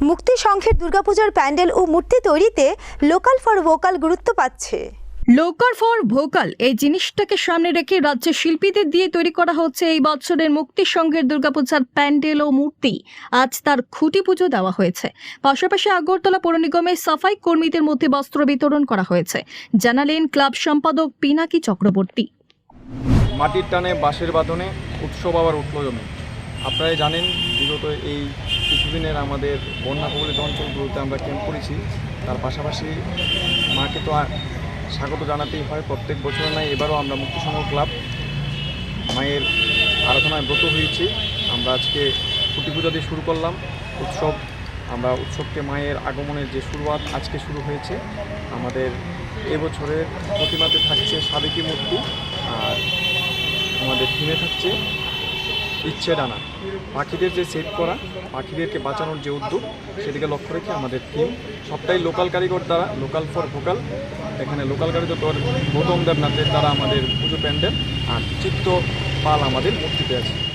মুক্তি সংঘের দুর্গাপূজার প্যান্ডেল ও মূর্তি তৈরিতে লোকাল ফর ভোকাল গুরুত্ব পাচ্ছে। লোকাল ফর ভোকাল এই জিনিসটাকে সামনে রেখে রাজ্যের শিল্পীদের দিয়ে তৈরি করা হচ্ছে এই বছরের মুক্তি সংঘের দুর্গাপূজার প্যান্ডেল ও মূর্তি। আজ তার খুঁটি পুজো দেওয়া হয়েছে। পাশাপাশি আগরতলা পৌর নিগমের সাফাই কর্মীদের মধ্যে বস্ত্র বিতরণ করা হয়েছে। জানালেন ক্লাব সম্পাদক পিনাকি চক্রবর্তী। মাটির টানে বাঁশের বাঁধনে উৎসব আবার উঠল জমে। আপনারা জানেন বিগত এই কিছুদিনের আমাদের বন্যা কবলিত অঞ্চলগুলোতে আমরা ক্যাম্প করেছি। তার পাশাপাশি মাকে তো স্বাগত জানাতেই হয়। প্রত্যেক বছর নয় এবারও আমরা মুক্তি সংঘ ক্লাব মায়ের আরাধনায় ব্রত হয়েছি। আমরা আজকে খুঁটি পূজা দিয়ে শুরু করলাম। উৎসব, আমরা উৎসবকে মায়ের আগমনের যে শুরুয়াত আজকে শুরু হয়েছে। আমাদের এবছরের প্রতিমাতে থাকছে সাবেকি মূর্তি আর আমাদের থিমে থাকছে ইচ্ছে ডানা পাখিদের যে সেভ করা, পাখিদেরকে বাঁচানোর যে উদ্যোগ, সেদিকে লক্ষ্য রেখে আমাদের টিম সবটাই লোকাল কারিগর দ্বারা লোকাল ফর ভোকাল এখানে লোকাল কারিগর গৌতম দেবনাথের দ্বারা আমাদের পুজো প্যান্ডেল আর চিত্ত পাল আমাদের মূর্তিতে আছে।